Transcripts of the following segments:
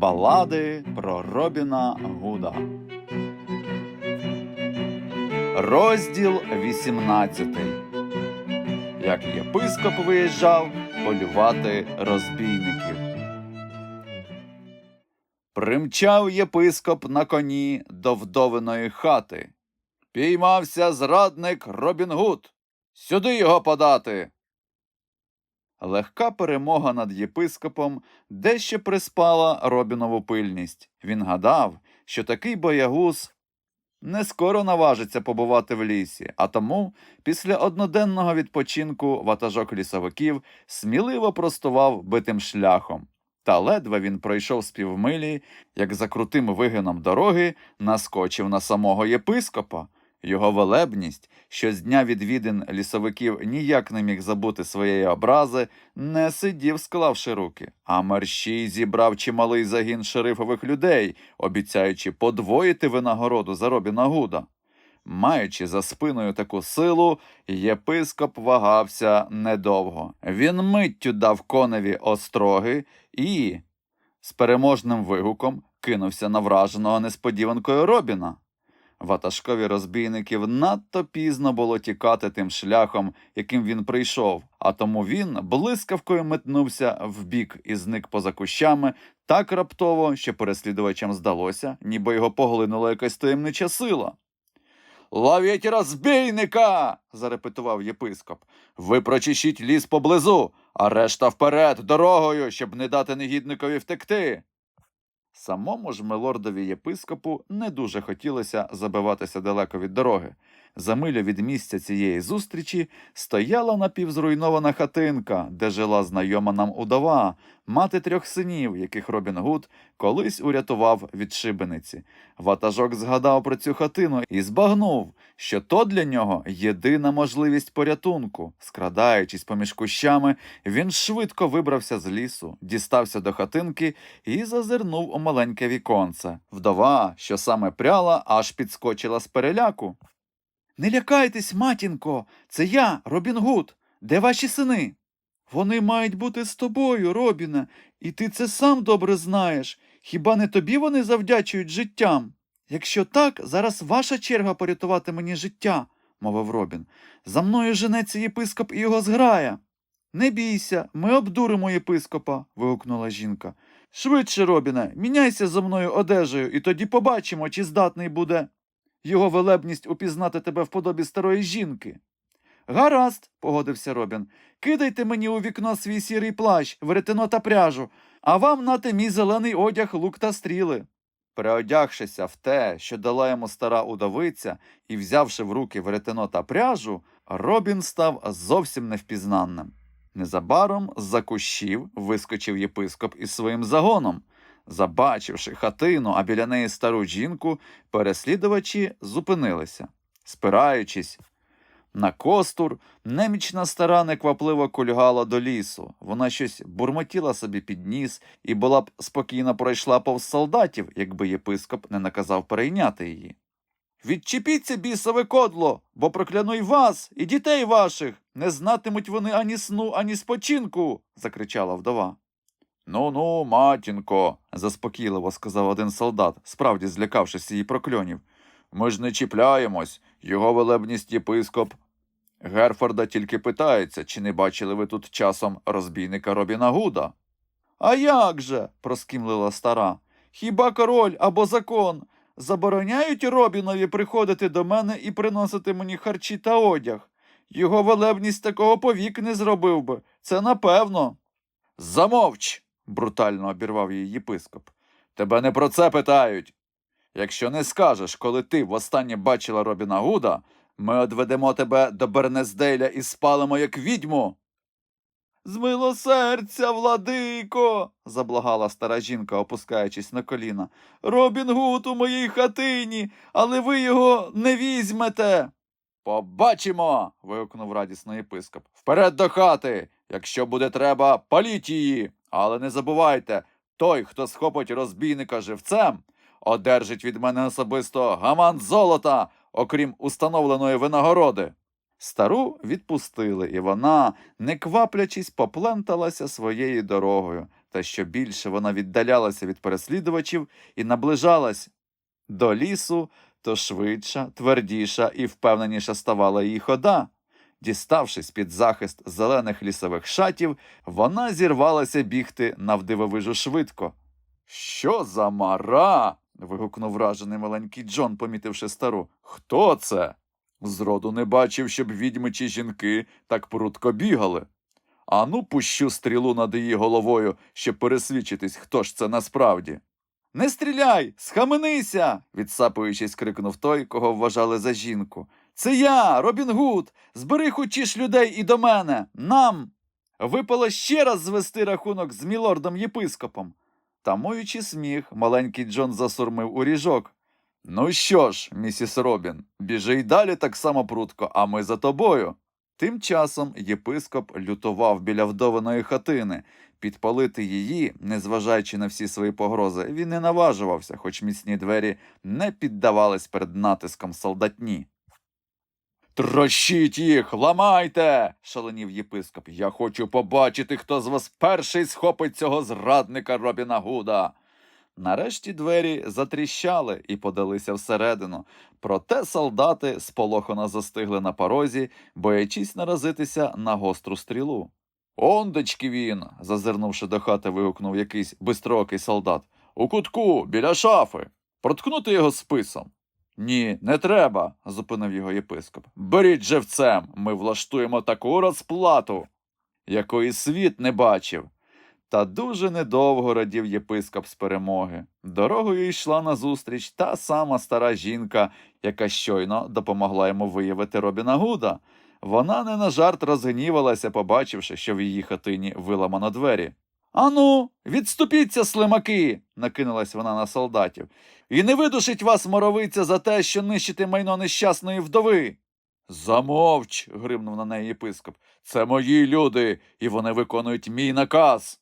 Балади про Робіна Гуда. Розділ 18. Як єпископ виїжджав полювати розбійників. Примчав єпископ на коні до вдовиної хати. Піймався зрадник Робін Гуд. Сюди його подати. Легка перемога над єпископом дещо приспала Робінову пильність. Він гадав, що такий боягуз не скоро наважиться побувати в лісі, а тому після одноденного відпочинку ватажок лісовиків сміливо простував битим шляхом. Та ледве він пройшов з півмилі, як за крутим вигином дороги наскочив на самого єпископа. Його велебність, що з дня відвідин лісовиків ніяк не міг забути своєї образи, не сидів, склавши руки, а мерщій зібрав чималий загін шерифових людей, обіцяючи подвоїти винагороду за Робіна Гуда. Маючи за спиною таку силу, єпископ вагався недовго. Він миттю дав коневі остроги і, з переможним вигуком, кинувся на враженого несподіванкою Робіна. Ватажкові розбійників надто пізно було тікати тим шляхом, яким він прийшов, а тому він блискавкою метнувся вбік і зник поза кущами так раптово, що переслідувачам здалося, ніби його поглинула якась таємнича сила. Ловіть розбійника. зарепетував єпископ. Ви прочищіть ліс поблизу, а решта вперед, дорогою, щоб не дати негідникові втекти. Самому ж милордові єпископу не дуже хотілося забиватися далеко від дороги. За милю від місця цієї зустрічі стояла напівзруйнована хатинка, де жила знайома нам удова, мати трьох синів, яких Робін Гуд колись урятував від шибениці. Ватажок згадав про цю хатину і збагнув, що то для нього єдина можливість порятунку. Скрадаючись поміж кущами, він швидко вибрався з лісу, дістався до хатинки і зазирнув у маленьке віконце. Вдова, що саме пряла, аж підскочила з переляку. Не лякайтесь, матінко, це я, Робін Гуд. Де ваші сини? Вони мають бути з тобою, Робіне, і ти це сам добре знаєш. Хіба не тобі вони завдячують життям? Якщо так, зараз ваша черга порятувати мені життя, мовив Робін. За мною женеться єпископ і його зграя. Не бійся, ми обдуримо єпископа. вигукнула жінка. Швидше, Робіне, міняйся зо мною одежею, і тоді побачимо, чи здатний буде його велебність упізнати тебе в подобі старої жінки. Гаразд, погодився Робін. Кидайте мені у вікно свій сірий плащ, веретено та пряжу, а вам нате мій зелений одяг, лук та стріли. Переодягшися в те, що дала йому стара удовиця, і взявши в руки веретено та пряжу, Робін став зовсім невпізнанним. Незабаром з-за кущів вискочив єпископ із своїм загоном. Забачивши хатину, а біля неї стару жінку, переслідувачі зупинилися. Спираючись на костур, немічна стара неквапливо кульгала до лісу. Вона щось бурмотіла собі під ніс і була б спокійно пройшла повз солдатів, якби єпископ не наказав перейняти її. Відчепіться, бісове кодло, бо прокляну й вас, і дітей ваших. Не знатимуть вони ані сну, ані спочинку. закричала вдова. Ну ну, матінко, заспокійливо сказав один солдат, справді злякавшись її прокльонів. Ми ж не чіпляємось, його велебність єпископ. Герфорда тільки питається, чи не бачили ви тут часом розбійника Робіна Гуда. А як же? проскімлила стара. Хіба король або закон забороняють Робінові приходити до мене і приносити мені харчі та одяг? Його велебність такого повік не зробив би, це напевно. Замовч. Брутально обірвав її єпископ. Тебе не про це питають. Якщо не скажеш, коли ти востаннє бачила Робіна Гуда, ми одведемо тебе до Бернездейля і спалимо, як відьму. З милосердя, владико, заблагала стара жінка, опускаючись на коліна. Робін Гуд у моїй хатині, але ви його не візьмете. Побачимо. вигукнув радісно єпископ. Вперед до хати. Якщо буде треба, паліть її. Але не забувайте, той, хто схопить розбійника живцем, одержить від мене особисто гаман золота, окрім установленої винагороди. Стару відпустили, і вона, не кваплячись, попленталася своєю дорогою. Та що більше вона віддалялася від переслідувачів і наближалась до лісу, то швидша, твердіша і впевненіша ставала її хода. Діставшись під захист зелених лісових шатів, вона зірвалася бігти навдивовижу швидко. Що за мара? вигукнув вражений маленький Джон, помітивши стару. Хто це? Зроду не бачив, щоб відьми чи жінки так прудко бігали. Ану, пущу стрілу над її головою, щоб пересвідчитись, хто ж це насправді. Не стріляй, схаменися. відсапуючись, крикнув той, кого вважали за жінку. Це я, Робін Гуд. Збери хочеш людей і до мене. Нам. Випало ще раз звести рахунок з мілордом єпископом. Тамуючи сміх, маленький Джон засурмив у ріжок. Ну що ж, місіс Робін, біжи й далі так само прудко, а ми за тобою. Тим часом єпископ лютував біля вдованої хатини. Підпалити її, незважаючи на всі свої погрози, він не наважувався, хоч міцні двері не піддавались перед натиском солдатні. Трощіть їх, ламайте. шаленів єпископ. Я хочу побачити, хто з вас перший схопить цього зрадника Робіна Гуда. Нарешті двері затріщали і подалися всередину, проте солдати сполохано застигли на порозі, боячись наразитися на гостру стрілу. Ондечки він. зазирнувши до хати, вигукнув якийсь бистроокий солдат. У кутку, біля шафи. Проткнути його списом. Ні, не треба, зупинив його єпископ. Беріть живцем, ми влаштуємо таку розплату, якої світ не бачив. Та дуже недовго радів єпископ з перемоги. Дорогою йшла назустріч та сама стара жінка, яка щойно допомогла йому виявити Робіна Гуда. Вона не на жарт розгнівалася, побачивши, що в її хатині виламано двері. Ану, відступіться, слимаки, накинулась вона на солдатів. І не видушить вас моровиця за те, що нищите майно нещасної вдови. Замовч. гримнув на неї єпископ. Це мої люди, і вони виконують мій наказ.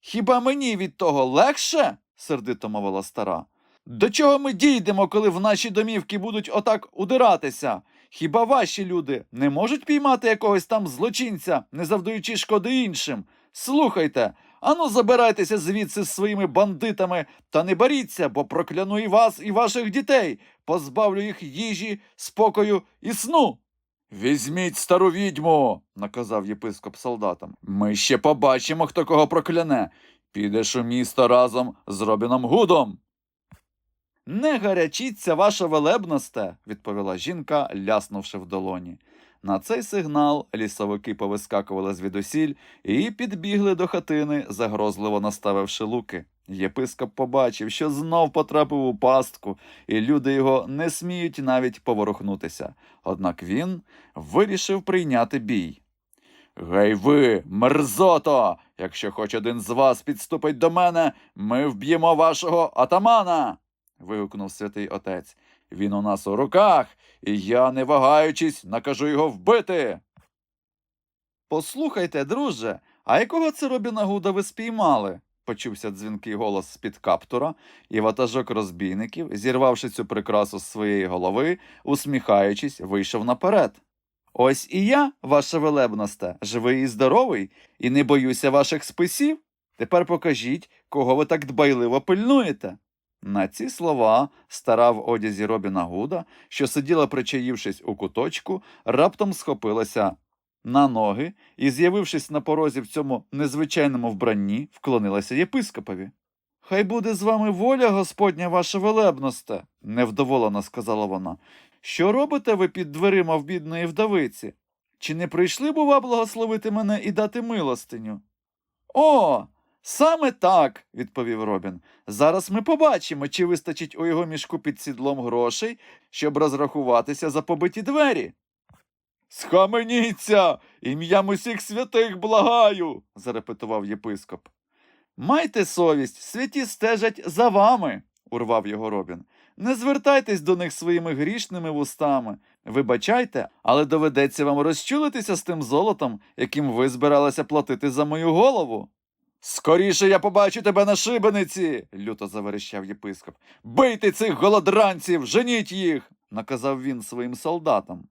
Хіба мені від того легше? сердито мовила стара. До чого ми дійдемо, коли в наші домівки будуть отак удиратися? Хіба ваші люди не можуть піймати якогось там злочинця, не завдаючи шкоди іншим? Слухайте, ану забирайтеся звідси з своїми бандитами та не боріться, бо прокляну і вас, і ваших дітей, позбавлю їх їжі, спокою і сну. Візьміть стару відьму, наказав єпископ солдатам. Ми ще побачимо, хто кого прокляне. Підеш у місто разом з Робіном Гудом. Не гарячіться, ваша велебносте, відповіла жінка, ляснувши в долоні. На цей сигнал лісовики повискакували звідусіль і підбігли до хатини, загрозливо наставивши луки. Єпископ побачив, що знов потрапив у пастку, і люди його не сміють навіть поворухнутися. Однак він вирішив прийняти бій. Гей ви, мерзото! Якщо хоч один з вас підступить до мене, ми вб'ємо вашого атамана. вигукнув святий отець. Він у нас у руках, і я, не вагаючись, накажу його вбити. Послухайте, друже, а якого це Робіна Гуда ви спіймали? почувся дзвінкий голос з-під каптура, і ватажок розбійників, зірвавши цю прикрасу з своєї голови, усміхаючись, вийшов наперед. Ось і я, ваша велебносте, живий і здоровий, і не боюся ваших списів. Тепер покажіть, кого ви так дбайливо пильнуєте. На ці слова стара в одязі Робіна Гуда, що сиділа, причаївшись у куточку, раптом схопилася на ноги і, з'явившись на порозі в цьому незвичайному вбранні, вклонилася єпископові. Хай буде з вами воля, Господня, ваша велебносте, невдоволено сказала вона. Що робите ви під дверима в бідної вдовиці? Чи не прийшли, бува, благословити мене і дати милостиню? О, саме так, відповів Робін. Зараз ми побачимо, чи вистачить у його мішку під сідлом грошей, щоб розрахуватися за побиті двері. Схаменіться, ім'ям усіх святих благаю, зарепетував єпископ. Майте совість, святі стежать за вами, урвав його Робін. Не звертайтесь до них своїми грішними вустами. Вибачайте, але доведеться вам розчулитися з тим золотом, яким ви збиралися платити за мою голову. Скоріше я побачу тебе на шибениці, люто заверещав єпископ. Бийте цих голодранців, женіть їх, наказав він своїм солдатам.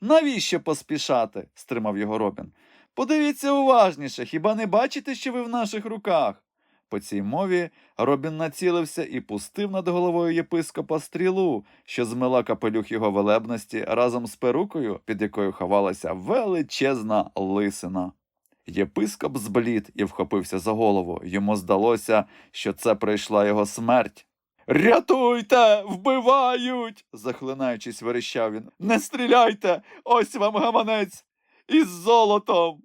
Навіщо поспішати? стримав його Робін. Подивіться уважніше, хіба не бачите, що ви в наших руках? По цій мові Робін націлився і пустив над головою єпископа стрілу, що змила капелюх його велебності разом з перукою, під якою ховалася величезна лисина. Єпископ зблід і вхопився за голову. Йому здалося, що це прийшла його смерть. Рятуйте, вбивають. захлинаючись, верещав він. Не стріляйте! Ось вам гаманець із золотом.